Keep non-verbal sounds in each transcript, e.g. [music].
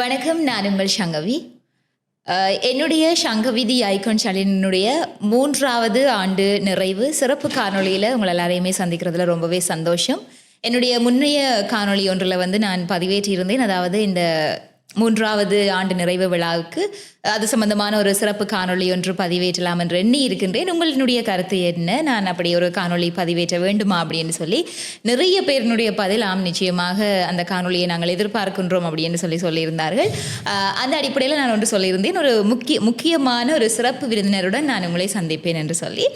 வணக்கம் நான் உங்கள் சங்கவி. என்னுடைய சங்கவிதி ஐகான் சேனலினுடைய மூன்றாவது ஆண்டு நிறைவு சிறப்பு காணொலியில் உங்கள் எல்லாரையுமே சந்திக்கிறதுல ரொம்பவே சந்தோஷம். என்னுடைய முன்னைய காணொளி ஒன்றில் வந்து நான் பதிவேற்றியிருந்தேன். அதாவது இந்த மூன்றாவது ஆண்டு நிறைவு விழாவுக்கு அது சம்பந்தமான ஒரு சிறப்பு காணொளி ஒன்று பதிவேற்றலாம் என்று எண்ணி இருக்கின்றேன். உங்களினுடைய கருத்து என்ன? நான் அப்படி ஒரு காணொளி பதிவேற்ற வேண்டுமா அப்படின்னு சொல்லி நிறைய பேரினுடைய பதில் ஆம் நிச்சயமாக அந்த காணொளியை நாங்கள் எதிர்பார்க்கின்றோம் அப்படின்னு சொல்லி சொல்லியிருந்தார்கள். அந்த அடிப்படையில் நான் ஒன்று சொல்லியிருந்தேன். ஒரு முக்கிய முக்கியமான ஒரு சிறப்பு விருந்தினருடன் நான் உங்களை சந்திப்பேன் என்று சொல்லி.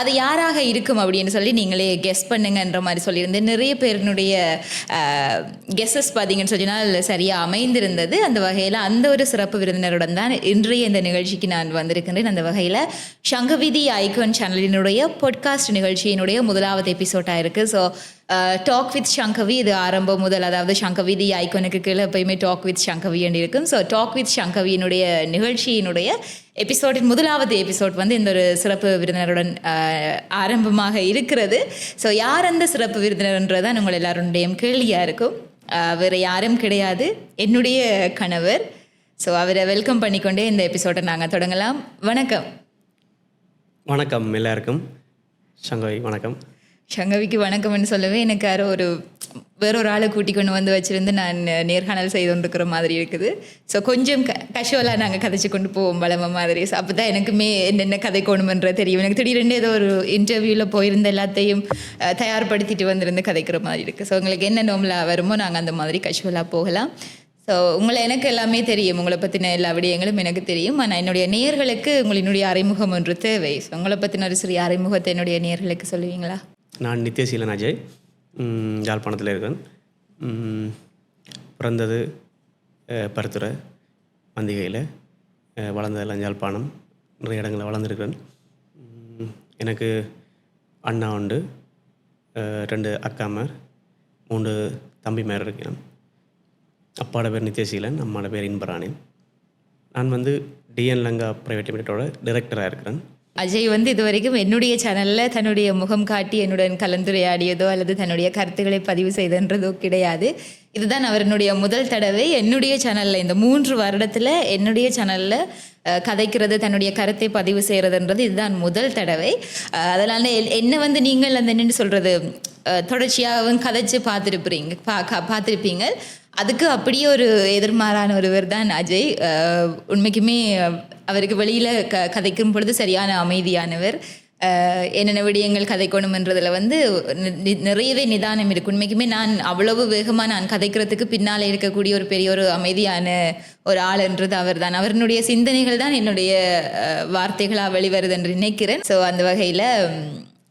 அது யாராக இருக்கும் அப்படின்னு சொல்லி நீங்களே கெஸ் பண்ணுங்கன்ற மாதிரி சொல்லியிருந்தேன். நிறைய பேரினுடைய கெஸ்ஸஸ் பார்த்தீங்கன்னு சொன்னால் சரியாக அமைந்திருந்தது. அந்த வகையில் அந்த ஒரு சிறப்பு விருந்தினருடன் தான் இன்றைய இந்த நிகழ்ச்சிக்கு நான் வந்திருக்கின்றேன். அந்த வகையில் சங்கவிதி ஐகான் சேனலினுடைய பொட்காஸ்ட் நிகழ்ச்சியினுடைய முதலாவது எபிசோட்டாக இருக்குது ஸோ டாக் வித் சங்கவி இது ஆரம்பம் முதல் அதாவது சங்கவிதி ஐகோனுக்கு கீழே எப்பயுமே டாக் வித் சங்கவி என்று இருக்கும். ஸோ டாக் வித் சங்கவியினுடைய நிகழ்ச்சியினுடைய எபிசோடின் முதலாவது எபிசோட் வந்து இந்த ஒரு சிறப்பு விருந்தினருடன் uh, ஆரம்பமாக இருக்கிறது. ஸோ யார் அந்த சிறப்பு விருந்தினர்ன்றதான் உங்கள் எல்லாருடையும் கேள்வியாக இருக்கும். Uh, வேறு யாரும் கிடையாது. என்னுடைய கணவர் ஸோ அவரை வெல்கம் பண்ணிக்கொண்டே இந்த எபிசோடை நாங்கள் தொடங்கலாம். வணக்கம். வணக்கம் எல்லாருக்கும். சங்கவி வணக்கம். சங்கவிக்கு வணக்கம்னு சொல்லவே எனக்கு யாரோ ஒரு வேறொரு ஆளை கூட்டி கொண்டு வந்து வச்சிருந்து நான் நேர்காணல் செய்து கொண்டிருக்கிற மாதிரி இருக்குது. ஸோ கொஞ்சம் க கஷுவலாக நாங்கள் கதைச்சு கொண்டு போவோம் வளம மாதிரி. ஸோ அப்போ தான் எனக்குமே என்னென்ன கதைக்கணுமன்ற தெரியும். எனக்கு திடீரென்று ஏதோ ஒரு இன்டர்வியூவில் போயிருந்த எல்லாத்தையும் தயார்படுத்திட்டு வந்திருந்து கதைக்கிற மாதிரி இருக்குது ஸோ உங்களுக்கு என்ன நோம்பில் வருமோ நாங்கள் அந்த மாதிரி கஷுவலாக போகலாம். ஸோ உங்களை எனக்கு எல்லாமே தெரியும். உங்களை பற்றின எல்லா விடயங்களும் எனக்கு தெரியும். ஆனால் என்னுடைய நேர்களுக்கு உங்களினுடைய அறிமுகம் ஒன்று தேவை. ஸோ உங்களை பற்றின ஒரு சிறிய அறிமுகத்தை என்னுடைய நேர்களுக்கு சொல்லுவீங்களா? நான் நித்யசீலன் அஜய். யாழ்ப்பாணத்தில் இருக்கேன். பிறந்தது அஹ், பருத்துறை மந்திகையில் வளர்ந்ததெல்லாம் யாழ்ப்பாணம். நிறைய இடங்களில் வளர்ந்துருக்கிறேன். எனக்கு அண்ணா உண்டு. ரெண்டு அக்காமார் மூன்று தம்பிமார் இருக்கேன் அப்பாட பேர் நித்யசீலன் அம்மாட பேர் இன்பராணி நான் வந்து டிஎன் லங்கா ப்ரைவேட் லிமிடெட்டோட டைரக்டராக இருக்கிறேன். அஜய் வந்து இது வரைக்கும் என்னுடைய சேனலில் தன்னுடைய முகம் காட்டி என்னுடன் கலந்துரையாடியதோ அல்லது தன்னுடைய கருத்துக்களை பதிவு செய்தன்றதோ கிடையாது. இதுதான் அவருடைய முதல் தடவை என்னுடைய சேனலில் இந்த மூன்று வருடத்தில் என்னுடைய சேனலில் கதைக்கிறது தன்னுடைய கருத்தை பதிவு செய்கிறதுன்றது இதுதான் முதல் தடவை. அதனால் அதனால எல்- என்ன வந்து நீங்கள் அந்த என்னென்னு சொல்கிறது தொடர்ச்சியாகவும் கதைச்சு பார்த்துருப்பீங்க பா பார்த்துருப்பீங்க. அதுக்கு அப்படியே ஒரு எதிர்மாறான ஒருவர் தான் அஜய். உண்மைக்குமே அவருக்கு வெளியில் க கதைக்கும் பொழுது சரியான அமைதியானவர். என்னென்ன விடயங்கள் கதைக்கணுமன்றதில் வந்து நி- நிறையவே நிதானம் இருக்கு. உண்மைக்குமே நான் அவ்வளவு வேகமாக நான் கதைக்கிறதுக்கு பின்னால் இருக்கக்கூடிய ஒரு பெரிய ஒரு அமைதியான ஒரு ஆள்ன்றது அவர் தான் அவருடைய சிந்தனைகள் தான் என்னுடைய வார்த்தைகளாக வெளிவருது என்று நினைக்கிறேன். ஸோ அந்த வகையில்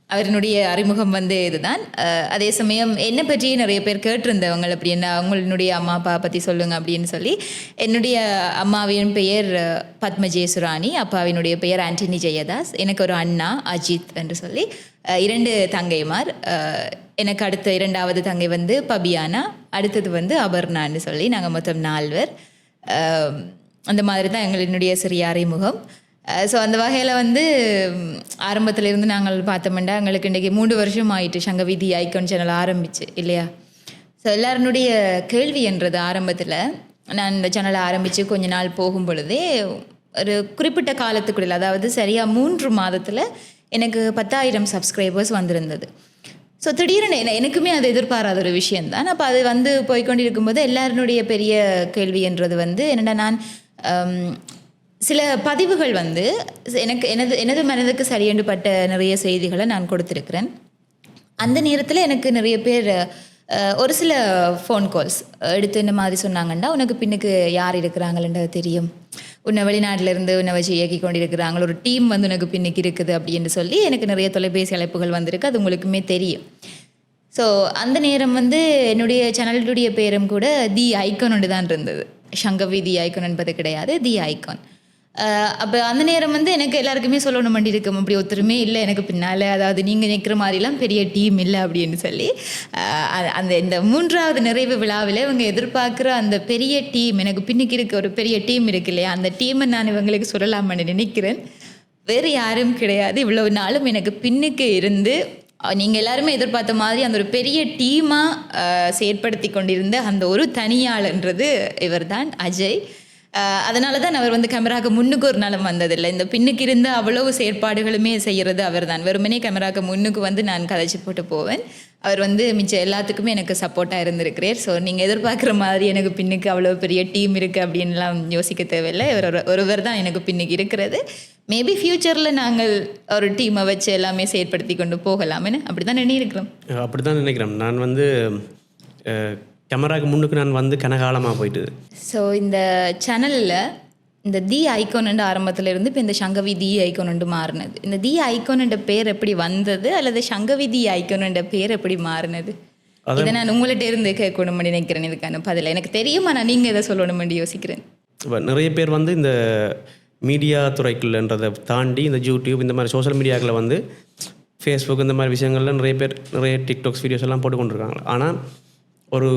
அவரினுடைய அறிமுகம் வந்து இதுதான். அதே சமயம் என்னை பற்றி நிறைய பேர் கேட்டிருந்தவங்க அப்படின்னா அவங்களுடைய அம்மா அப்பா பற்றி சொல்லுங்க அப்படின்னு சொல்லி என்னுடைய அம்மாவின் பெயர் அஹ், பத்மஜேசுராணி அப்பாவினுடைய பெயர் ஆண்டனி ஜெயதாஸ் எனக்கு ஒரு அண்ணா அஜித் என்று சொல்லி இரண்டு தங்கைமார் எனக்கு அடுத்த இரண்டாவது தங்கை வந்து பபியானா அடுத்தது வந்து அபர்ணான்னு சொல்லி நாங்கள் மொத்தம் நால்வர். அந்த மாதிரி தான் எங்களினுடைய சிறிய அறிமுகம். ஸோ அந்த வகையில் வந்து ஆரம்பத்திலேருந்து இருந்து நாங்கள் பார்த்தோம்னா எங்களுக்கு இன்றைக்கி மூன்று வருஷம் ஆயிட்டு சங்கவிதி ஐக்கன் சேனல் ஆரம்பிச்சு இல்லையா? ஸோ எல்லாருனுடைய கேள்வி என்றது ஆரம்பத்தில் நான் இந்த சேனலை ஆரம்பித்து கொஞ்ச நாள் போகும் பொழுதே ஒரு குறிப்பிட்ட காலத்துக்குள்ள அதாவது சரியாக மூன்று மாதத்தில் எனக்கு பத்தாயிரம் சப்ஸ்கிரைபர்ஸ் வந்திருந்தது. ஸோ திடீர்னு எனக்குமே அது எதிர்பாராத ஒரு விஷயம்தான். அப்போ அது வந்து போய்கொண்டிருக்கும்போது எல்லாருனுடைய பெரிய கேள்வி என்றது வந்து என்னென்னா நான் சில பதிவுகள் வந்து எனக்கு எனது எனது மனதுக்கு சரியண்டுபட்ட நிறைய செய்திகளை நான் கொடுத்துருக்கிறேன். அந்த நேரத்தில் எனக்கு நிறைய பேர் ஒரு சில ஃபோன் கால்ஸ் எடுத்து இந்த மாதிரி சொன்னாங்கன்னா உனக்கு பின்னுக்கு யார் இருக்கிறாங்கன்றது தெரியும். உன்னை வெளிநாட்டுல இருந்து உன்னை வச்சு இயக்கி கொண்டிருக்கிறாங்க ஒரு டீம் வந்து உனக்கு பின்னுக்கு இருக்குது அப்படின்னு சொல்லி எனக்கு நிறைய தொலைபேசி அழைப்புகள் வந்திருக்கு அது உங்களுக்குமே தெரியும். ஸோ அந்த நேரம் வந்து என்னுடைய சேனலுடைய பேரும் கூட தி ஐக்கான் ஒன்று தான் இருந்தது. சங்கவி தி ஐக்கான் என்பது கிடையாது தி ஐக்கான் அப்போ அந்த நேரம் வந்து எனக்கு எல்லாருக்குமே சொல்லணும் வண்டி அப்படி ஒருத்தருமே இல்லை எனக்கு பின்னால் அதாவது நீங்கள் நிற்கிற மாதிரிலாம் பெரிய டீம் இல்லை அப்படின்னு சொல்லி. அந்த இந்த மூன்றாவது நிறைவு விழாவில் இவங்க எதிர்பார்க்குற அந்த பெரிய டீம் எனக்கு பின்னுக்கு இருக்க ஒரு பெரிய டீம் இருக்கு இல்லையா? அந்த டீமை நான் இவங்களுக்கு சொல்லலாம்னு நினைக்கிறேன். வேறு யாரும் கிடையாது. இவ்வளவு நாளும் எனக்கு பின்னுக்கு இருந்து நீங்கள் எல்லாருமே எதிர்பார்த்த மாதிரி அந்த ஒரு பெரிய டீமாக செயற்படுத்தி கொண்டிருந்த அந்த ஒரு தனியாளுன்றது இவர் தான் அஜய். அதனால தான் அவர் வந்து கேமராக்கு முன்னுக்கு ஒரு நாளும் வந்ததில்லை. இந்த பின்னுக்கு இருந்த அவ்வளவு செயற்பாடுகளுமே செய்கிறது அவர் தான் வெறுமனே கேமராக்கு முன்னுக்கு வந்து நான் கதைச்சி போட்டு போவேன். அவர் வந்து மிச்சம் எல்லாத்துக்குமே எனக்கு சப்போர்ட்டாக இருந்திருக்கிறார். ஸோ நீங்கள் எதிர்பார்க்குற மாதிரி எனக்கு பின்னுக்கு அவ்வளோ பெரிய டீம் இருக்குது அப்படின்லாம் யோசிக்க தேவையில்லை. இவர் ஒரு- ஒருவர் தான் எனக்கு பின்னுக்கு இருக்கிறது. மேபி ஃப்யூச்சரில் நாங்கள் ஒரு டீமை வச்சு எல்லாமே செயற்படுத்தி கொண்டு போகலாம்னு அப்படி தான் நினைக்கிறோம் அப்படி தான் நினைக்கிறோம் நான் வந்து கேமராக்கு முன்னுக்கு நான் வந்து கனகாலமாக போயிட்டு ஸோ இந்த சேனலில் இந்த தி ஐகான் ஆரம்பத்துல இருந்து இப்போ இந்த சங்கவி தி ஐகான் மாறினது. இந்த தி ஐகான் பேர் எப்படி வந்தது? அல்லது சங்கவி தி ஐகான் பேர் எப்படி மாறினது? இதை நான் உங்கள்கிட்ட இருந்து கேட்கணும்னு நினைக்கிறேன் இதுக்கான பதில். எனக்கு தெரியும் ஆனால் நீங்கள் இதை சொல்லணும்னு யோசிக்கிறேன். நிறைய பேர் வந்து இந்த மீடியா துறைக்குள்ளன்றதை தாண்டி இந்த யூடியூப் இந்த மாதிரி சோஷியல் மீடியாக்களை வந்து ஃபேஸ்புக் இந்த மாதிரி விஷயங்கள்ல நிறைய பேர் நிறைய டிக்டாக்ஸ் வீடியோஸ் எல்லாம் போட்டு கொண்டிருக்காங்க ஆனால் ஒரு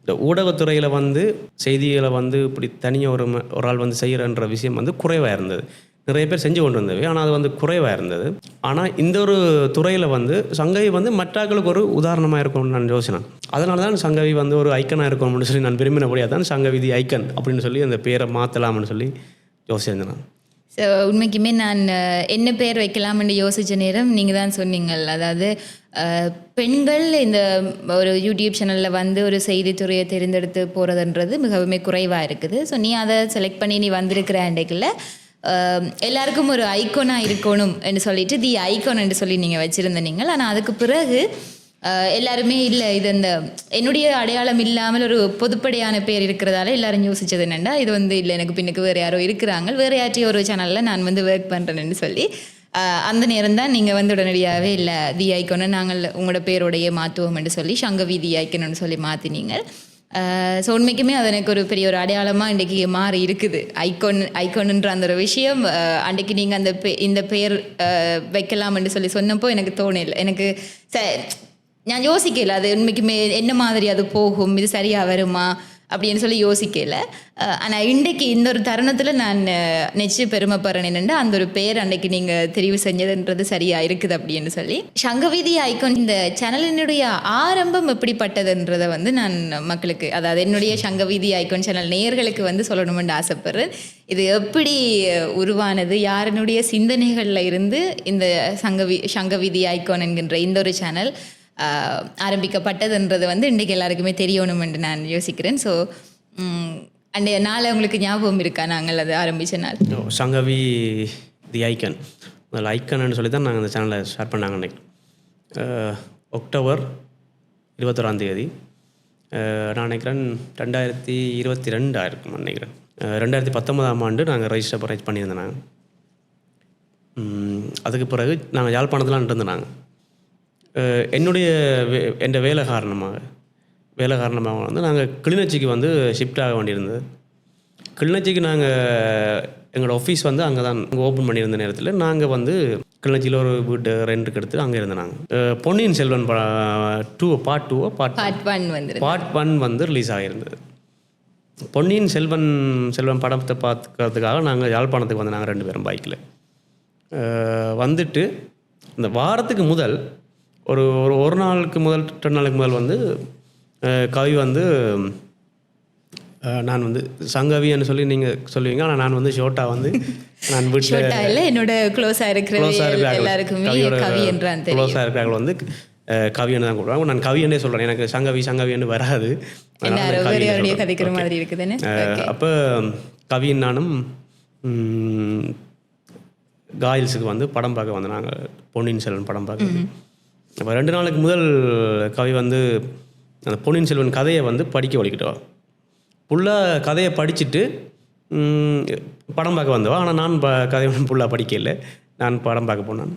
இந்த ஊடகத்துறையில் வந்து செய்திகளை வந்து இப்படி தனியாக ஒரு ம- ஒரு ஆள் வந்து செய்கிறன்ற விஷயம் வந்து குறைவாக இருந்தது. நிறைய பேர் செஞ்சு கொண்டு வந்தது. ஆனால் அது வந்து குறைவாக இருந்தது. ஆனால் இந்த ஒரு துறையில் வந்து சங்கவி வந்து மற்றாக்களுக்கு ஒரு உதாரணமாக இருக்கும்னு நான் யோசினேன் அதனால தான் சங்கவி வந்து ஒரு ஐக்கனாக இருக்கும் அப்படின்னு சொல்லி நான் விரும்பினபடியாக தான் சங்கவிதி ஐக்கன் அப்படின்னு சொல்லி அந்த பேரை மாற்றலாம்னு சொல்லி யோசிச்சிருந்தேன் உண்மைக்குமே நான் என்ன பேர் வைக்கலாம்னு யோசித்த நேரம் நீங்கள் தான் சொன்னீங்கள். அதாவது பெண்கள் இந்த ஒரு யூடியூப் சேனலில் வந்து ஒரு செய்தித்துறையை தேர்ந்தெடுத்து போகிறதுன்றது மிகவும் குறைவாக இருக்குது. ஸோ நீ அதை செலக்ட் பண்ணி நீ வந்திருக்கிற அன்றைக்கில் எல்லாருக்கும் ஒரு ஐக்கோனாக இருக்கணும் என்று சொல்லிட்டு தி ஐக்கோன் என்று சொல்லி நீங்கள் வச்சுருந்த நீங்கள். ஆனால் அதுக்கு பிறகு எல்லாருமே இல்லை இது இந்த என்னுடைய அடையாளம் இல்லாமல் ஒரு பொதுப்படையான பேர் இருக்கிறதால எல்லாரும் யோசிச்சது என்னென்னா இது வந்து இல்லை எனக்கு பின்னுக்கு வேறு யாரோ இருக்கிறாங்க வேறு யாற்றையும் ஒரு சேனலில் நான் வந்து ஒர்க் பண்ணுறேன்னு சொல்லி அந்த நேரம் தான் நீங்கள் வந்து உடனடியாகவே இல்லை தி ஐக்கோன்னு நாங்கள் உங்களோட பேரோடையே மாற்றுவோம் என்று சொல்லி சங்கவி தி ஐக்கோன்னு சொல்லி மாற்றினீங்க ஸோ உண்மைக்குமே அது எனக்கு ஒரு பெரிய ஒரு அடையாளமாக இன்றைக்கி மாறி இருக்குது. ஐக்கோன் ஐக்கோனுன்ற அந்த ஒரு விஷயம் அன்றைக்கு நீங்கள் அந்த பே இந்த பெயர் அஹ், வைக்கலாம்னு சொல்லி சொன்னப்போ எனக்கு தோணல. எனக்கு ச நான் யோசிக்கல அது உண்மைக்குமே என்ன மாதிரி அது போகும் இது சரியாக வருமா? அப்படின்னு சொல்லி யோசிக்கல. ஆனால் இன்றைக்கு இந்த ஒரு தருணத்தில் நான் நெச்சு பெருமைப்படுறேன் என்னென்னா அந்த ஒரு பேர் அன்றைக்கு நீங்கள் தெரிவு செஞ்சதுன்றது சரியாக இருக்குது அப்படின்னு சொல்லி. சங்கவீதி ஐக்கோன் இந்த சேனலினுடைய ஆரம்பம் எப்படிப்பட்டதுன்றதை வந்து நான் மக்களுக்கு அதாவது என்னுடைய சங்கவீதி ஐக்கோன் சேனல் நேயர்களுக்கு வந்து சொல்லணும்னு ஆசைப்படுறேன். இது எப்படி உருவானது? யாரினுடைய சிந்தனைகளில் இருந்து இந்த சங்கவி சங்கவீதி ஐக்கோன் என்கின்ற இந்த ஒரு சேனல் ஆரம்பிக்கப்பட்டதுன்றது வந்து இன்றைக்கு எல்லாருக்குமே தெரியணும் என்று நான் யோசிக்கிறேன். ஸோ அண்ட் நாள் உங்களுக்கு ஞாபகம் இருக்கா? நாங்கள் அது ஆரம்பித்த நாள். Sangavi the icon. அதில் ஐக்கன்னு சொல்லி தான் நாங்கள் அந்த சேனலை ஷேர் பண்ணாங்க அன்னைக்கு. அக்டோபர் இருபத்தொராம் தேதி. நான் நினைக்கிறேன் ரெண்டாயிரத்தி இருபத்தி ரெண்டு ஆயிருக்கும் நினைக்கிறேன். ரெண்டாயிரத்தி பத்தொன்பதாம் ஆண்டு நாங்கள் ரெஜிஸ்டர் பரேஜ் பண்ணியிருந்தோம் நாங்கள். அதுக்கு பிறகு நாங்கள் யாழ்ப்பாணத்தில் இருந்தோம் நாங்கள் என்னுடைய வே என் வேலை காரணமாக வேலை காரணமாக வந்து நாங்கள் கிளிநொச்சிக்கு வந்து ஷிஃப்ட் ஆக வேண்டியிருந்தது. கிளிநொச்சிக்கு நாங்கள் எங்களோட ஆஃபீஸ் வந்து அங்கே தான் ஓப்பன் பண்ணியிருந்த நேரத்தில் நாங்கள் வந்து கிளிநொச்சியில் ஒரு வீட்டு ரெண்டுக்கு எடுத்து அங்கே இருந்தோம் நாங்கள் பொன்னியின் செல்வன் டூ பார்ட் டூவோ பார்ட் பார்ட் ஒன் வந்துரு பார்ட் ஒன் வந்து ரிலீஸ் ஆகியிருந்தது. பொன்னியின் செல்வன் செல்வன் படத்தை பார்த்துக்கிறதுக்காக நாங்கள் யாழ்ப்பாணத்துக்கு வந்து நாங்கள் ரெண்டு பேரும் பைக்கில் வந்துட்டு இந்த வாரத்துக்கு முதல் ஒரு ஒரு ஒரு நாளுக்கு முதல் ரெண்டு நாளுக்கு முதல் வந்து கவி வந்து நான் வந்து சங்கவின்னு சொல்லி நீங்கள் சொல்லுவீங்க. ஆனால் நான் வந்து ஷோட்டா வந்து நான் [laughs] வீட்டில் என்னோட க்ளோஸாக இருக்கிற க்ளோஸாக இருக்கிறாங்க க்ளோஸாக இருக்கிறாங்க வந்து அஹ், கவின்னு தான் கூப்பிடுவாங்க. நான் கவியன்னே சொல்கிறேன் எனக்கு சங்கவி சங்கவின்னு வராது. கதைக்கிற மாதிரி இருக்குதுன்னு? அப்போ கவின் நானும் காயில்ஸுக்கு வந்து படம் பார்க்க வந்து நாங்கள் பொன்னியின் செல்வன் படம் பார்க்க அப்போ ரெண்டு நாளுக்கு முதல் கவி வந்து அந்த பொன்னியின் செல்வன் கதையை வந்து படிக்க வலிக்கிட்டோம் ஃபுல்லாக கதையை படிச்சுட்டு படம் பார்க்க வந்தவா? ஆனால் நான் ப கதையை ஃபுல்லாக படிக்கல நான் படம் பார்க்க போனேன்.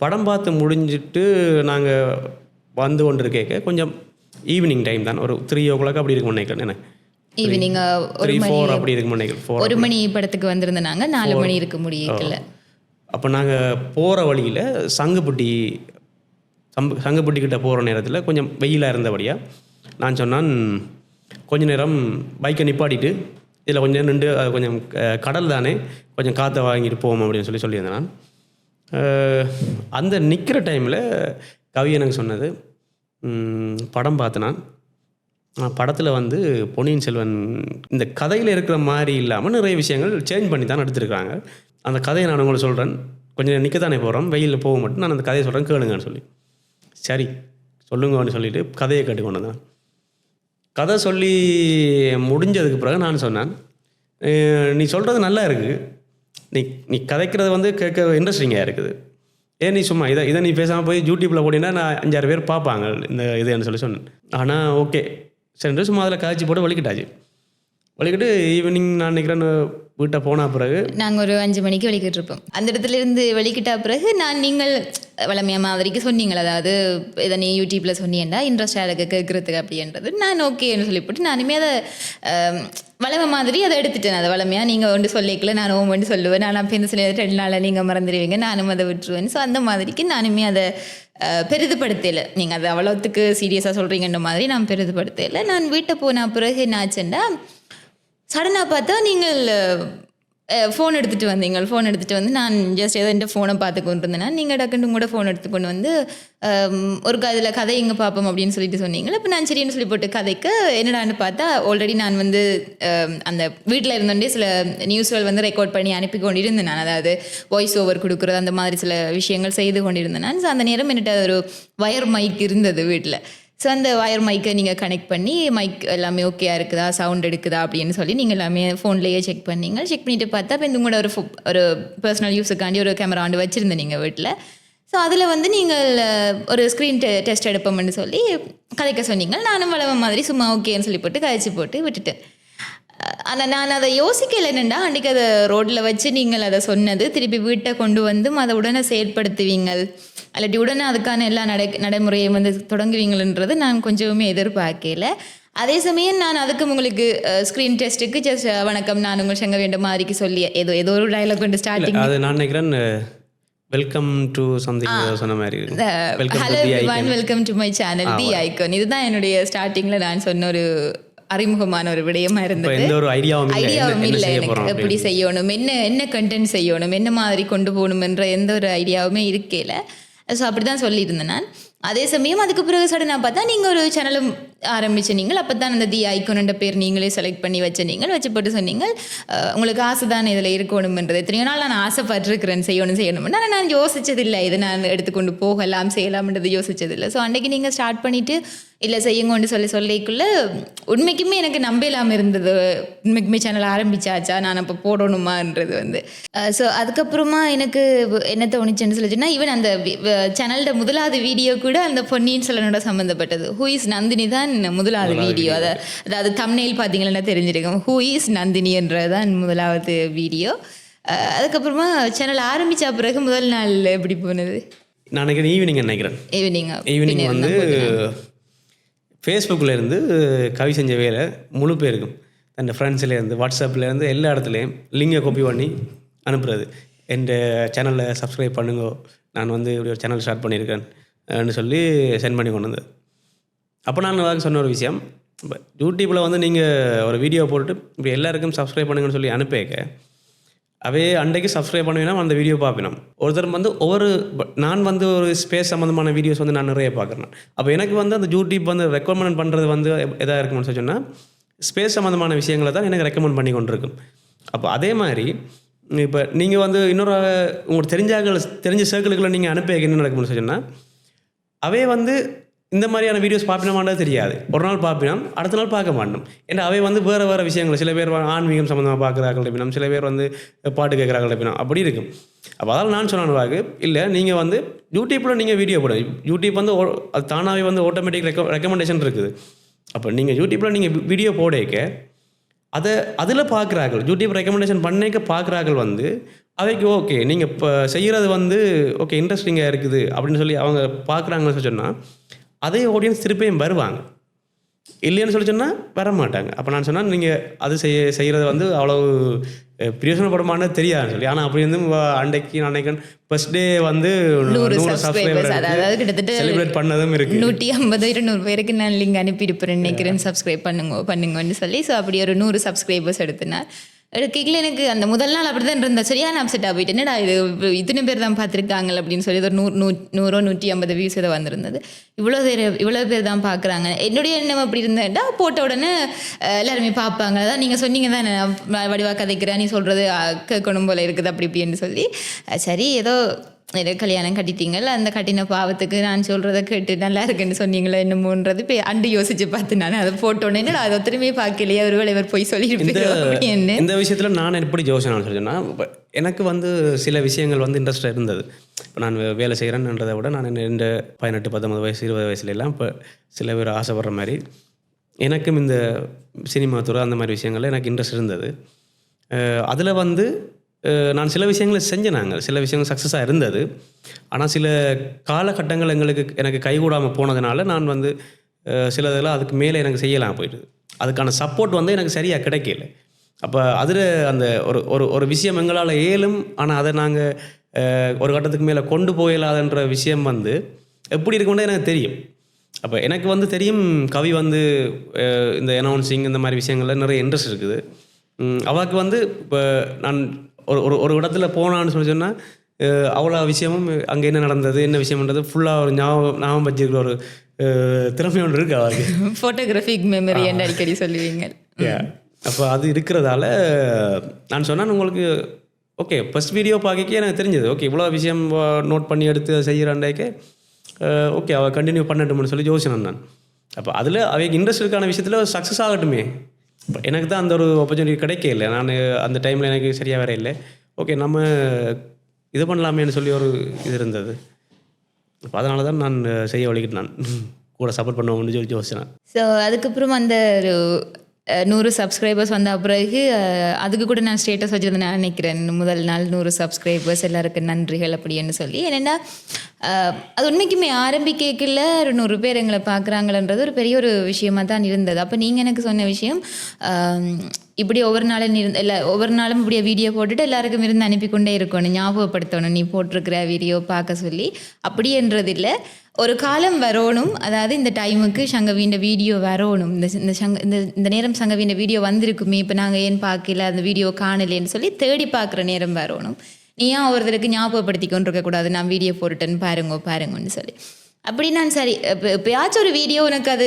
படம் பார்த்து முடிஞ்சிட்டு நாங்கள் வந்து கொண்டு கேட்க கொஞ்சம் ஈவினிங் டைம் தான். ஒரு த்ரீ ஓ கிளாக் அப்படி இருக்கும் நினைக்கிறேன் என்ன? ஈவினிங் ஒரு ஃபோர் அப்படி இருக்கும் நினைக்கிறேன் ஃபோர் ஒரு மணி படத்துக்கு வந்திருந்தாங்க நாலு மணி இருக்க முடியல அப்போ நாங்கள் போகிற வழியில் சங்குப்பட்டி சம்பு சங்கப்பட்டிக்கிட்ட போகிற நேரத்தில் கொஞ்சம் வெயிலாக இருந்தபடியாக நான் சொன்னான் கொஞ்ச நேரம் பைக்கை நிப்பாட்டிட்டு இதில் கொஞ்சம் நின்று அது கொஞ்சம் கடல் தானே கொஞ்சம் காற்றை வாங்கிட்டு போவோம் அப்படின்னு சொல்லி சொல்லியிருந்தேன். நான் அந்த நிற்கிற டைமில் கவி எனக்கு சொன்னது படம் பார்த்து நான் படத்தில் வந்து பொன்னியின் செல்வன் இந்த கதையில் இருக்கிற மாதிரி இல்லாமல் நிறைய விஷயங்கள் சேஞ்ச் பண்ணி தான் எடுத்திருக்காங்க அந்த கதையை நான் உங்களுக்கு சொல்கிறேன் கொஞ்சம் நிற்க தானே போகிறோம் வெயிலில் போக மட்டும் நான் அந்த கதையை சொல்கிறேன் கேளுங்கன்னு சொல்லி. சரி சொல்லுங்கன்னு சொல்லிட்டு கதையை கேட்டு கொண்டு வந்தேன். கதை சொல்லி முடிஞ்சதுக்கு பிறகு நான் சொன்னேன் நீ சொல்கிறது நல்லா இருக்குது நீ நீ கதைக்கிறது வந்து கேட்க இன்ட்ரெஸ்டிங்காக இருக்குது. ஏன் நீ சும்மா இதை இதை நீ பேசாமல் போய் யூடியூப்பில் போட்டினா நான் அஞ்சாறு பேர் பார்ப்பாங்க இந்த இதுன்னு சொல்லி சொன்னேன். ஆனால் ஓகே. சரி சும்மா அதில் காய்ச்சி போட்டு வலிக்கிட்டாச்சு. வலிக்கிட்டு ஈவினிங் நான் நினைக்கிறேன் வீட்டை போன பிறகு நாங்கள் ஒரு அஞ்சு மணிக்கு வலிக்கிட்டு இருப்போம். அந்த இடத்துல இருந்து வெளிக்கிட்ட பிறகு நான் நீங்கள் வளமையம்மா மாதிரிக்கு சொன்னீங்க அதாவது இதை நீ யூடியூப்பில் சொன்னீங்கடா இன்ட்ரெஸ்டாக இருக்கு கேட்குறதுக்கு அப்படின்றது. நான் ஓகேன்னு சொல்லிவிட்டு நானுமே அதை வளம வளமை மாதிரி அதை எடுத்துட்டேன். அதை வளமையாக நீங்கள் ஒன்று சொல்லிக்கல நான் ஓம் ஒன்று சொல்லுவேன். நான் அப்போ இந்த சொல்லி ரெண்டு நாளில் நீங்கள் மறந்துடுவீங்க நானும் அதை விட்டுருவேன். ஸோ அந்த மாதிரிக்கு நானுமே அதை பெரிதுபடுத்தல. நீங்கள் அதை அவ்வளோத்துக்கு சீரியஸாக சொல்கிறீங்கன்ற மாதிரி நான் பெரிதுபடுத்தலை. நான் வீட்டை போன பிறகு என்ன ஆச்சுன்னா சடனாக பார்த்தா நீங்கள் ஃபோன் எடுத்துகிட்டு வந்தீங்க. ஃபோன் எடுத்துகிட்டு வந்து நான் ஜஸ்ட் ஏதோ என் ஃபோனை பார்த்து கொண்டு இருந்தேன் நீங்கள் டக்குன்னு கூட ஃபோன் எடுத்து கொண்டு வந்து ஒரு கதில் கதை எங்கே பார்ப்போம் அப்படின்னு சொல்லிட்டு சொன்னீங்களே இப்போ நான் சரின்னு சொல்லி போட்டு கதைக்கு என்னடான்னு பார்த்தா ஆல்ரெடி நான் வந்து அந்த வீட்டில் இருந்தோண்டே சில நியூஸ்கள் வந்து ரெக்கார்ட் பண்ணி அனுப்பி கொண்டிருந்தேன் நான். அதாவது வாய்ஸ் ஓவர் கொடுக்குறது அந்த மாதிரி சில விஷயங்கள் செய்து கொண்டிருந்தேன் நான். So, அந்த நேரம் என்கிட்ட ஒரு வயர் மைக் இருந்தது வீட்டில் ஸோ அந்த வயர் மைக்கை நீங்கள் கனெக்ட் பண்ணி மைக் எல்லாமே ஓகேயா இருக்குதா? சவுண்ட் எடுக்குதா? அப்படின்னு சொல்லி நீங்கள் எல்லாமே ஃபோன்லேயே செக் பண்ணீங்க. செக் பண்ணிட்டு பார்த்தா இப்போ இந்த கூட ஒரு ஒரு பர்சனல் யூஸுக்காண்டி ஒரு கேமரா ஆண்டு வச்சுருந்தேன் நீங்கள் வீட்டில் ஸோ அதில் வந்து நீங்கள் ஒரு ஸ்க்ரீன் டெ டெஸ்ட் எடுப்போம்னு சொல்லி கதைக்க சொன்னீங்க. நானும் வளவ மாதிரி சும்மா ஓகேன்னு சொல்லி போட்டு கதைச்சு போட்டு விட்டுட்டேன். ஆனால் நான் அதை யோசிக்கல என்னண்டா அன்றைக்கி அதை ரோட்டில் வச்சு நீங்கள் அதை சொன்னது திருப்பி வீட்டை கொண்டு வந்து அதை உடனே செயற்படுத்துவீங்கள். இல்லாட்டி உடனே அதுக்கான எல்லா நடை நடைமுறையும் வந்து தொடங்குவீங்கன்றது நான் கொஞ்சமே எதிர்பார்க்கல அதே சமயம் நான் அதுக்கு உங்களுக்கு ஸ்க்ரீன் டெஸ்ட்டுக்கு ஜஸ்ட் வணக்கம் நான் உங்கள் செங்க வேண்ட மாதிரிக்கு சொல்லி ஏதோ ஏதோ ஒரு டைலாக் கொண்டு ஸ்டார்டிங் அது நான் நினைக்கிறேன் வெல்கம் டு சம்திங் சொன்ன மாதிரி. Hello one welcome to my channel the icon இதுதான் என்னுடைய ஸ்டார்டிங்கில் நான் சொன்ன ஒரு அறிமுகமான ஒரு விடயமா இருந்தது. எந்த ஒரு ஐடியாவும் இல்லை ஐடியாவும் இல்லை எனக்கு எப்படி செய்யணும் என்ன என்ன கண்டென்ட் செய்யணும் என்ன மாதிரி கொண்டு போகணுமென்ற எந்த ஒரு ஐடியாவுமே இருக்கல. ஸோ அப்படி தான் சொல்லியிருந்தேன் நான். அதே சமயம் அதுக்கு பிறகு சடனாக பார்த்தா நீங்கள் ஒரு சேனலும் ஆரம்பிச்சு நீங்கள் அப்போ தான் அந்த தி ஐக்கோன்ன்ற பேர் நீங்களே செலக்ட் பண்ணி வச்ச நீங்கள் வச்சு போட்டு சொன்னீங்க உங்களுக்கு ஆசை தான் இதில் இருக்கணுமென்றது. எத்தனையோ நாள் நான் ஆசைப்பட்டிருக்கிறேன் செய்யணும் செய்யணும்னு. ஆனால் நான் யோசிச்சதில்லை இதை நான் எடுத்துக்கொண்டு போகலாம் செய்யலாம்ன்றது யோசிச்சதில்லை. ஸோ அன்றைக்கி நீங்கள் ஸ்டார்ட் பண்ணிவிட்டு இல்லை செய்யுங்கன்னு சொல்லி சொல்லிக்குள்ள உண்மைக்குமே எனக்கு நம்ப இல்லாமல் இருந்தது. உண்மைக்குமே சேனல் ஆரம்பிச்சாச்சா? நான் அப்போ போடணுமான்றது வந்து. ஸோ அதுக்கப்புறமா எனக்கு என்ன தோணுச்சுன்னு சொல்லிச்சுன்னா ஈவன் அந்த சேனலோட முதலாவது வீடியோ கூட அந்த பொன்னியின் செல்வனோட சம்மந்தப்பட்டது ஹூ இஸ் நந்தினி தான் முதலாவது வீடியோ அதை அதாவது தம்னெயில் பார்த்தீங்கன்னா தெரிஞ்சிருக்கும். ஹூ இஸ் நந்தினி என்றதான் முதலாவது வீடியோ அதுக்கப்புறமா சேனல் ஆரம்பித்த பிறகு முதல் நாள் எப்படி போனது? நான் நினைக்கிறேன் ஈவினிங் நினைக்கிறேன். ஈவினிங் ஈவினிங் வந்து ஃபேஸ்புக்கில் இருந்து கவி செஞ்ச வேலை முழு பேருக்கும். தன் ஃப்ரெண்ட்ஸ்லேருந்து வாட்ஸ்அப்லேருந்து எல்லா இடத்துலையும் லிங்கை காப்பி பண்ணி அனுப்புறது. என் சேனலில் சப்ஸ்கிரைப் பண்ணுங்க. நான் வந்து இப்படி ஒரு சேனல் ஸ்டார்ட் பண்ணியிருக்கேன் சொல்லி சென்ட் பண்ணி கொண்டு வந்தது. அப்போ நான் சொன்ன ஒரு விஷயம் இப்போ யூடியூப்பில் வந்து நீங்கள் ஒரு வீடியோ போட்டுட்டு இப்படி எல்லாருக்கும் சப்ஸ்கிரைப் பண்ணுங்கன்னு சொல்லி அனுப்பிக்க அவே அன்றைக்கு சப்ஸ்கிரைப் பண்ணுவேனா அந்த வீடியோ பார்ப்பினோம் ஒருத்தர் வந்து ஒவ்வொரு நான் வந்து ஒரு ஸ்பேஸ் சம்மந்தமான வீடியோஸ் வந்து நான் நிறைய பார்க்குறேன்? அப்போ எனக்கு வந்து அந்த யூடியூப் வந்து ரெக்கமெண்ட் பண்ணுறது வந்து எதாக இருக்கும்னு சொல்லி சொன்னால் ஸ்பேஸ் சம்மந்தமான விஷயங்களை தான் எனக்கு ரெக்கமெண்ட் பண்ணி கொண்டிருக்கும். அப்போ அதே மாதிரி இப்போ நீங்கள் வந்து இன்னொரு உங்களுக்கு தெரிஞ்சாக்கள் தெரிஞ்ச சர்க்கிளுக்குள்ளே நீங்கள் அனுப்பி என்ன நடக்கும்னு சொன்னால் அவே வந்து இந்த மாதிரியான வீடியோஸ் பார்ப்பினமானது தெரியாது. ஒரு நாள் பார்ப்பினோம் அடுத்த நாள் பார்க்க மாட்டோம். ஏன்னா அவை வந்து வேறு வேறு விஷயங்கள். சில பேர் ஆன்மீகம் சம்மந்தமாக பார்க்குறார்கள் இருப்பினும் சில பேர் வந்து பாட்டு கேட்குறாங்க இருப்பினும் அப்படி இருக்கும். அப்போ அதால் நான் சொன்ன வாக்கு இல்லை நீங்கள் வந்து யூடியூப்பில் நீங்கள் வீடியோ போடுங்க. யூடியூப் வந்து ஓ- அது தானாகவே வந்து ஆட்டோமேட்டிக் ரெக்க ரெக்கமெண்டேஷன் இருக்குது. அப்போ நீங்கள் யூடியூப்பில் நீங்கள் வீடியோ போடேக்க அதை அதில் பார்க்குறார்கள். யூடியூப் ரெக்கமெண்டேஷன் பண்ணேக்க பார்க்குறார்கள் வந்து அவைக்கு ஓகே நீங்கள் இப்போ செய்கிறது வந்து ஓகே இன்ட்ரெஸ்டிங்காக இருக்குது அப்படின்னு சொல்லி அவங்க பார்க்குறாங்கன்னு சொன்னால் அதே ஆடியன்ஸ் திருப்பியும் வருவாங்க. இல்லைன்னு சொல்லி சொன்னால் வர மாட்டாங்க அப்போ நான் சொன்னால் நீங்கள் அது செய்ய செய்கிறது வந்து அவ்வளவு அஹ், பிரயோஜனப்படுமான்னு தெரியாதுன்னு சொல்லி. ஆனால் அப்படி வந்து நான் நினைக்கிறேன் ஃபர்ஸ்ட் டே வந்து நூறு subscribers, அதாவது கிட்டத்தட்ட செலிப்ரேட் பண்ணதும் இருக்குது நூற்றி ஐம்பது இருநூறு பேருக்கு நான் லிங்க் அனுப்பியிருப்பேன். நினைக்கிறேன் சப்ஸ்கிரைப் பண்ணுங்க பண்ணுங்கன்னு சொல்லி. ஸோ அப்படி ஒரு நூறு சப்ஸ்கிரைபர்ஸ் எடுத்தினார் கேட்கல எனக்கு. அந்த முதல் நாள் அப்படி தான் இருந்தேன் சரியான அப்செட்டாக போயிட்டு? என்னடா இது? இத்தனை பேர் தான் பார்த்துருக்காங்க அப்படின்னு சொல்லி ஒரு நூறு நூ நூறோ நூற்றி ஐம்பது வியூஸ் இதை வந்திருந்தது. இவ்வளோ பேர் இவ்வளோ பேர் தான் பார்க்குறாங்க. என்னுடைய எண்ணம் அப்படி இருந்தேன்டா போட்ட உடனே எல்லாருமே பார்ப்பாங்க. அதான் நீங்கள் சொன்னீங்க தான் வடிவாக கதைக்கிறேன் நீ சொல்கிறது கேட்கணும் போல இருக்குது அப்படி இப்படின்னு சொல்லி. சரி ஏதோ ஏதோ கல்யாணம் கட்டிட்டீங்கல்ல அந்த கட்டின பாவத்துக்கு நான் சொல்கிறத கேட்டு நல்லா இருக்குன்னு சொன்னீங்களே என்னமோன்றது இப்போ அண்டு யோசிச்சு பார்த்து நான் அதை போட்டோன்னே அதை ஒருத்தருமே பார்க்கலையே ஒருவேளை இவர் போய் சொல்லியிருப்பீங்க அப்படின்னு. இந்த விஷயத்தில் நான் எப்படி யோசனை சொல்லிச்சேன்னா இப்போ எனக்கு வந்து சில விஷயங்கள் வந்து இன்ட்ரெஸ்டாக இருந்தது. இப்போ நான் வேலை செய்கிறேன்றதை விட நான் இந்த பதினெட்டு பத்தொம்பது வயசு இருபது வயசுல எல்லாம் இப்போ சில பேர் ஆசைப்படுற மாதிரி எனக்கும் இந்த சினிமா துறை அந்த மாதிரி விஷயங்கள்ல எனக்கு இன்ட்ரெஸ்ட் இருந்தது. அதில் வந்து நான் சில விஷயங்களை செஞ்சேன் நாங்கள் சில விஷயங்கள் சக்ஸஸாக இருந்தது. ஆனால் சில காலகட்டங்கள் எங்களுக்கு எனக்கு கைகூடாமல் போனதுனால நான் வந்து சில இதெல்லாம் அதுக்கு மேலே எனக்கு செய்யலாம் போயிடுது அதுக்கான சப்போர்ட் வந்து எனக்கு சரியாக கிடைக்கல. அப்போ அதில் அந்த ஒரு ஒரு ஒரு விஷயம் எங்களால் ஏலும் ஆனால் அதை நாங்கள் ஒரு கட்டத்துக்கு மேலே கொண்டு போயிடலாதுன்ற விஷயம் வந்து எப்படி இருக்கும்னு எனக்கு தெரியும். அப்போ எனக்கு வந்து தெரியும் கவி வந்து இந்த அனௌன்சிங் இந்த மாதிரி விஷயங்கள்ல நிறைய இன்ட்ரெஸ்ட் இருக்குது. அவளுக்கு வந்து இப்போ நான் ஒரு ஒரு ஒரு இடத்துல போனான்னு சொல்லி சொன்னால் அவ்வளோ விஷயமும் அங்கே என்ன நடந்தது என்ன விஷயம்ன்றது ஃபுல்லாக ஒரு ஞாபகம் ஞாபகம் வச்சிருக்கிற ஒரு திறமை ஒன்று இருக்குது அவருக்கு. ஃபோட்டோகிராஃபிக் மெமரி என்று அடிக்கடி சொல்லுவீங்க. அப்போ அது இருக்கிறதால நான் சொன்னேன் உங்களுக்கு ஓகே ஃபர்ஸ்ட் வீடியோ பார்க்க எனக்கு தெரிஞ்சது. ஓகே இவ்வளோ விஷயம் நோட் பண்ணி எடுத்து செய்கிறாண்டாக்கே ஓகே அவள் கண்டினியூ பண்ணட்டும்னு சொல்லி யோசிச்சேன் நான். அப்போ அதில் அவைக்கு இன்ட்ரெஸ்ட் இருக்கான விஷயத்தில் சக்ஸஸ் ஆகட்டுமே. எனக்கு தான் அந்த ஒரு ஆப்பர்ச்சுனிட்டி கிடைக்கல. நான் அந்த டைமில் எனக்கு சரியாக வேற இல்லை. ஓகே நம்ம இது பண்ணலாமேன்னு சொல்லி ஒரு இது இருந்தது. அப்போ அதனால தான் நான் செய்ய வழிகிட்டு நான். கூட சப்போர்ட் பண்ணுவோம்னு சொல்லி யோசிச்சேன் ஸோ அதுக்கப்புறம் அந்த ஒரு நூறு சப்ஸ்கிரைபர்ஸ் வந்த பிறகு அதுக்கு கூட நான் ஸ்டேட்டஸ் வச்சிருந்தேன் நான் நினைக்கிறேன். முதல் நாள் நூறு சப்ஸ்கிரைபர்ஸ் எல்லாருக்கும் நன்றிகள் அப்படின்னு சொல்லி. என்னென்னா அது உண்மைக்குமே ஆரம்பிக்கல ஒரு நூறு பேர் எங்களை பார்க்குறாங்களன்றது ஒரு பெரிய ஒரு விஷயமாக தான் இருந்தது. அப்போ நீங்கள் எனக்கு சொன்ன விஷயம் இப்படி ஒவ்வொரு நாளும் இருந்து இல்லை ஒவ்வொரு நாளும் இப்படியே வீடியோ போட்டுட்டு எல்லாருக்கும் இருந்து அனுப்பி கொண்டே இருக்கணும் ஞாபகப்படுத்தணும். நீ போட்டிருக்கிற வீடியோ பார்க்க சொல்லி அப்படின்றது இல்லை ஒரு காலம் வரணும். அதாவது இந்த டைமுக்கு சங்கவியின் வீடியோ வரணும். இந்த இந்த சங்க இந்த இந்த நேரம் சங்கவியின் வீடியோ வந்திருக்குமே. இப்போ நாங்கள் ஏன் பார்க்கல? அந்த வீடியோ காணலேன்னு சொல்லி தேடி பார்க்குற நேரம் வரணும். நீ ஏன் ஒருத்தருக்கு ஞாபகப்படுத்தி கொண்டு இருக்கக்கூடாது? நான் வீடியோ போட்டுட்டேன்னு பாருங்க பாருங்கன்னு சொல்லி. அப்படி நான் சரி இப்போ எப்பயாச்சும் ஒரு வீடியோ உனக்கு அது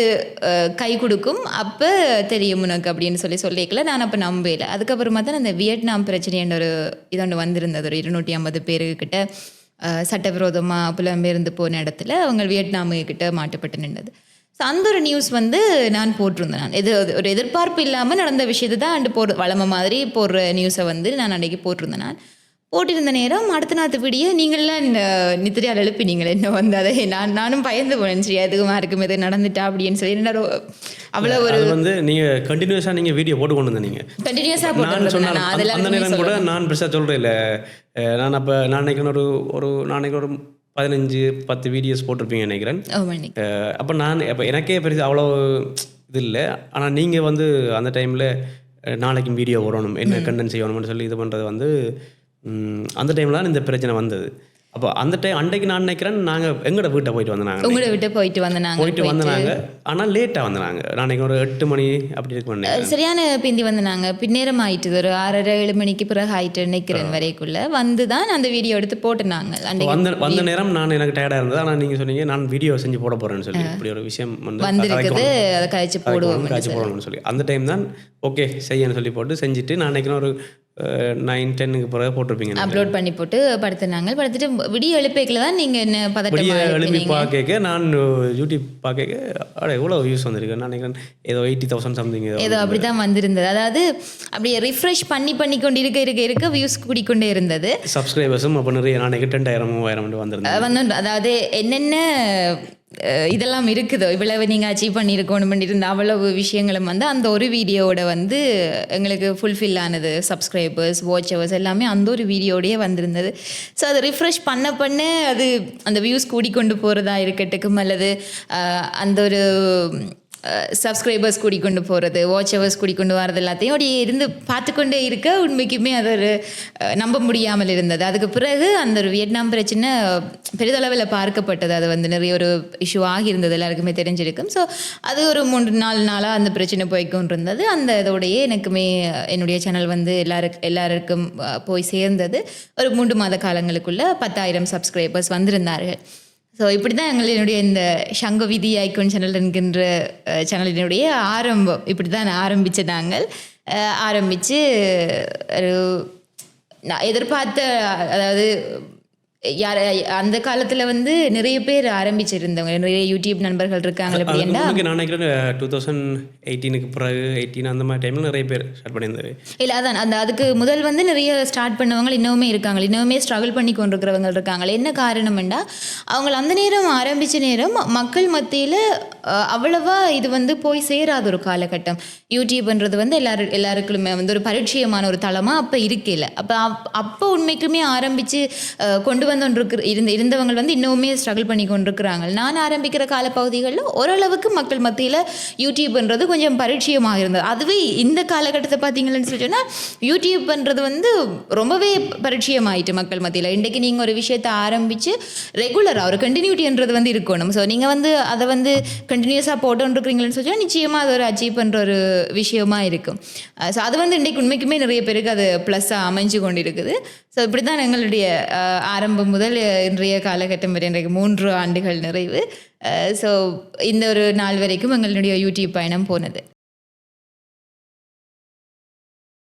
கை கொடுக்கும். அப்போ தெரியும் உனக்கு அப்படின்னு சொல்லி சொல்லிக்கல. நான் அப்போ நம்பல. அதுக்கப்புறமா தான் அந்த வியட்நாம் பிரச்சனைன்ற ஒரு இது ஒன்று வந்திருந்தது. ஒரு இருநூற்றி ஐம்பது பேருக்கிட்ட சட்டவிரோதமாக புலம்பெயர்ந்து போன இடத்துல அவங்க வியட்நாமு கிட்ட மாட்டப்பட்டு நின்றது ஸோ அந்த ஒரு நியூஸ் வந்து நான் போட்டிருந்தேன். நான் எது ஒரு எதிர்பார்ப்பு இல்லாமல் நடந்த விஷயத்தை தான் அண்டு போடுற வளம மாதிரி போடுற நியூஸை வந்து நான் அன்றைக்கி போட்டிருந்தேன் நான். போட்டிருந்த நேரம் அடுத்த நாத்து விடிய நீங்களாம் நித்திரியால் எழுப்பினீங்களே? என்ன வந்து அதை நான் நானும் பயந்து போனேன். சரி அதுக்குமா இருக்கும் எது நடந்துட்டா அப்படின்னு சொல்லி. என்ன அவ்வளோ ஒரு வந்து நீங்கள் கண்டினியூஸாக நீங்கள் வீடியோ போட்டு கொண்டு வந்தீங்க. கண்டினியூஸாக போட்டு நான் அந்த- அந்த அதெல்லாம் நேரம் கூட நான் பெருசாக சொல்கிறேன் இல்லை. நான் அப்போ நான் நினைக்கிறேன் ஒரு ஒரு நான் நினைக்கிறேன் ஒரு பதினஞ்சு பத்து வீடியோஸ் போட்டிருப்பீங்க நினைக்கிறேன். அப்போ நான் அப்போ எனக்கே பெருசு அவ்வளோ இது இல்லை. ஆனால் நீங்கள் வந்து அந்த டைமில் நாளைக்கும் வீடியோ வரணும் என்ன கண்டென்ட் செய்யணும்னு சொல்லி இது பண்ணுறது வந்து அந்த டைமில் தான் இந்த பிரச்சனை வந்தது. அப்போ அந்த டைம் அன்றைக்கு நான் நினைக்கிறேன் நாங்கள் எங்கட வீட்டை போயிட்டு வந்தாங்க உங்களை விட்டு போயிட்டு வந்து நாங்கள் போயிட்டு. வந்தாங்க ஆனால் லேட்டாக வந்தாங்க நான் நினைக்கிறேன் ஒரு எட்டு மணி அப்படி இருக்கு சரியான பிந்தி வந்து நாங்கள் பின்னேரம் ஆயிட்டு ஒரு ஆறரை ஏழு மணிக்கு பிறகு ஆயிட்டு நினைக்கிறேன் வரைக்குள்ள. வந்து தான் அந்த வீடியோ எடுத்து போட்டு நாங்கள் அன்றைக்கு வந்த வந்த நேரம் நான் எனக்கு டயர்டாக இருந்தது. ஆனால் நீங்கள் சொன்னீங்க நான் வீடியோ செஞ்சு போட போகிறேன்னு சொல்லி. இப்படி ஒரு விஷயம் வந்து வந்திருக்குது. அதை கழிச்சு போடுவோம் காய்ச்சி போடணும்னு சொல்லி. அந்த டைம் தான் ஓகே செய்யன்னு சொல்லி போட்டு செஞ்சுட்டு நான் நினைக்கிறேன் ஒரு நைன் டென்னுக்கு பிறகு போட்டிருப்பீங்க அப்லோட் பண்ணி போட்டு படுத்துனாங்க படுத்துட்டு விடிய எழுப்பேக்கில் தான் நீங்கள் என்ன பதட்டமாக எழுப்பி பார்க்க நான் யூடியூப் பார்க்க அட எவ்வளோ வியூஸ் வந்திருக்கு? நான் நினைக்கிறேன் ஏதோ எயிட்டி தௌசண்ட் சம்திங் ஏதோ அப்படி தான் வந்திருந்தது. அதாவது அப்படியே ரிஃப்ரெஷ் பண்ணி பண்ணி கொண்டு இருக்க இருக்க இருக்க வியூஸ் கூடிக்கொண்டே இருந்தது. சப்ஸ்கிரைபர்ஸும் அப்போ நிறைய நான் ரெண்டாயிரம் மூவாயிரம் வந்திருந்தேன் வந்து அதாவது என்னென்ன இதெல்லாம் இருக்குதோ? இவ்வளவு நீங்கள் அச்சீவ் பண்ணியிருக்கணும் பண்ணியிருந்த அவ்வளவு விஷயங்களும் வந்து அந்த ஒரு வீடியோவோட வந்து எங்களுக்கு ஃபுல்ஃபில் ஆனது. சப்ஸ்கிரைபர்ஸ் வாட்சவர்ஸ் எல்லாமே அந்த ஒரு வீடியோடையே வந்திருந்தது. ஸோ அதை ரிஃப்ரெஷ் பண்ண பண்ண அது அந்த வியூஸ் கூடிக்கொண்டு போகிறதா இருக்கட்டுக்கும் அல்லது அந்த ஒரு சப்ஸ்கிரைபர்ஸ் கூடிக்கொண்டு போகிறது வாட்சவர்ஸ் கூடி கொண்டு வரது எல்லாத்தையும் அப்படியே இருந்து பார்த்துக்கொண்டே இருக்க உண்மைக்குமே அது ஒரு நம்ப முடியாமல் இருந்தது. அதுக்கு பிறகு அந்த ஒரு வியட்நாம் பிரச்சனை பெரிதளவில் பார்க்கப்பட்டது. அது வந்து நிறைய ஒரு இஷ்யூ ஆகியிருந்தது எல்லாருக்குமே தெரிஞ்சிருக்கும். ஸோ அது ஒரு மூன்று நாலு நாளாக அந்த பிரச்சனை போய்க்கொண்டு இருந்தது அந்த இதோடையே எனக்குமே என்னுடைய சேனல் வந்து எல்லாருக்கு எல்லாருக்கும் போய் சேர்ந்தது. ஒரு மூன்று மாத காலங்களுக்குள்ளே பத்தாயிரம் சப்ஸ்கிரைபர்ஸ் வந்திருந்தார்கள். ஸோ இப்படி தான் எங்களுடைய இந்த சங்க விதி ஐக்கோன் சேனல் என்கின்ற சேனலினுடைய ஆரம்பம். இப்படி தான் ஆரம்பித்த நாங்கள் ஆரம்பித்து ஒரு நான் எதிர்பார்த்த அதாவது யார் அந்த காலத்தில் வந்து நிறைய பேர் ஆரம்பிச்சிருந்தவங்க. நிறைய யூடியூப் நண்பர்கள் இருக்காங்க அப்படின்னா நான் நினைக்கிறேன் டூ தௌசண்ட் எயிட்டீனுக்கு பிறகு எயிட்டீன் அந்த மாதிரி டைமில் நிறைய பேர் ஸ்டார்ட் பண்ணியிருந்தாரு. இல்லை அதான் அந்த அதுக்கு முதல் வந்து நிறைய ஸ்டார்ட் பண்ணவங்க இன்னுமே இருக்காங்க இன்னுமே ஸ்ட்ரகிள் பண்ணி கொண்டிருக்கிறவங்க இருக்காங்க என்ன காரணம்னா அவங்க அந்த நேரம் ஆரம்பித்த நேரம் மக்கள் மத்தியில் அவ்வளவா இது வந்து போய் சேராத ஒரு காலகட்டம். யூடியூப்ன்றது வந்து எல்லாரு எல்லாருக்குமே வந்து ஒரு பரிச்சயமான ஒரு தளமாக அப்போ இருக்கையில். அப்போ அப்போ உண்மைக்குமே ஆரம்பித்து கொண்டு வந்தோன்றிருக்கிற இருந்த இருந்தவங்க வந்து இன்னுமே ஸ்ட்ரகிள் பண்ணி கொண்டிருக்கிறாங்க. நான் ஆரம்பிக்கிற காலப்பகுதிகளில் ஓரளவுக்கு மக்கள் மத்தியில் யூடியூப்ன்றது கொஞ்சம் பரிச்சயமாக இருந்தது. அதுவே இந்த காலகட்டத்தை பார்த்தீங்கன்னு சொல்லி சொன்னால் யூடியூப்ன்றது வந்து ரொம்பவே பரிச்சயமாயிட்டு மக்கள் மத்தியில். இன்றைக்கு நீங்கள் ஒரு விஷயத்தை ஆரம்பித்து ரெகுலராக ஒரு கண்டினியூட்டின்றது வந்து இருக்கணும். ஸோ நீங்கள் வந்து அதை வந்து கண்டினியூஸாக போட்டோன்ருக்கிறீங்களன்னு சொல்லி நிச்சயமாக அது ஒரு அச்சீவ் பண்ணுற ஒரு விஷயமா இருக்கும் ஸோ அது வந்து இன்றைக்கு உண்மைக்குமே நிறைய பேருக்கு அது ப்ளஸ்ஸாக அமைஞ்சு கொண்டு இருக்குது ஸோ இப்படி தான் எங்களுடைய ஆரம்பம் முதல் இன்றைய காலகட்டம் வரை இன்றைக்கு மூன்று ஆண்டுகள் நிறைவு. ஸோ இந்த ஒரு நாள் வரைக்கும் எங்களுடைய யூடியூப் பயணம் போனது.